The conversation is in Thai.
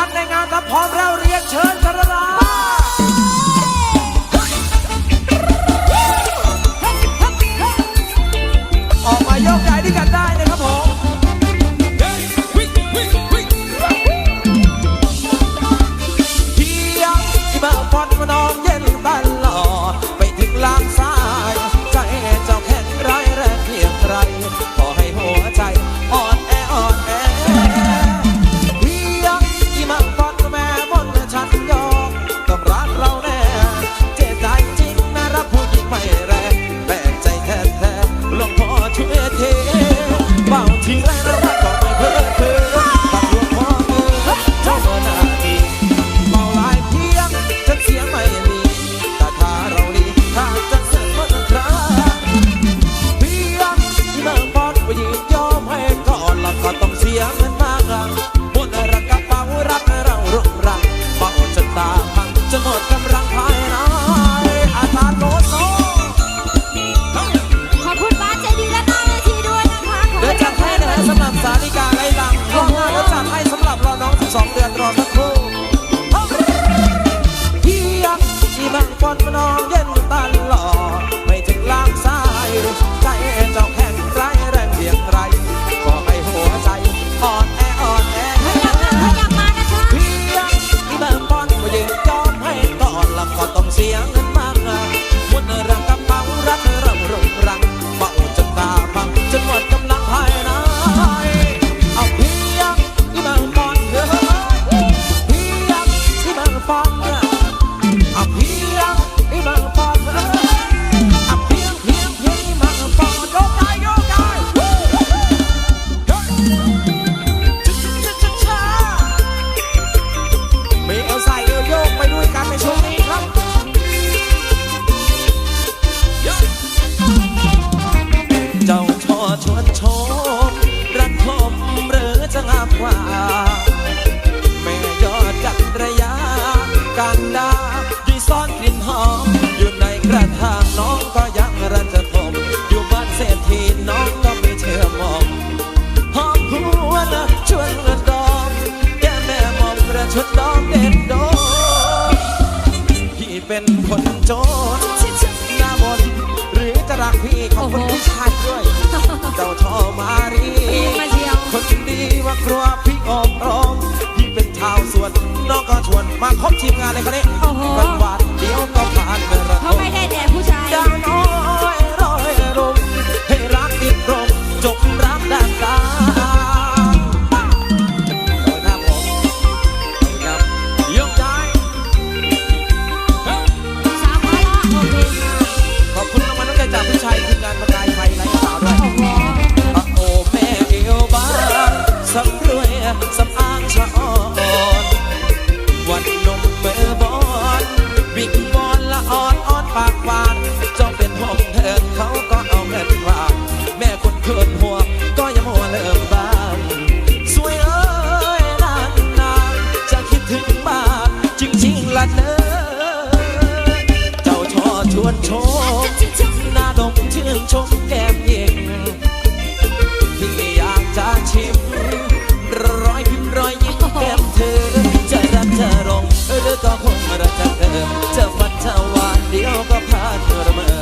านในงานครับพร้อมแล้วเรียกเชิญ นางคนมานองเย็นตาหล่อไม่ถึงล้างสายใจเจ้า ก็ไม่เธอมองหอมหัวนะชวนกะดองแกแม่มองกระชดดองเด็ดดองพี่เป็นคนจนหน้ามนหรือจะรักพี่ขอบคุณผู้ชายด้วยเจ้าทอมา วนชมหน้าดมชื่นชมแก้มเย็นพี่อยากจะชิม ร้อยพิมร้อยยิ้มแก้มเธอ จะรักจะรงหรือก็คงรักเธอจะฟันจะหวานเดียวก็พานเมื่อ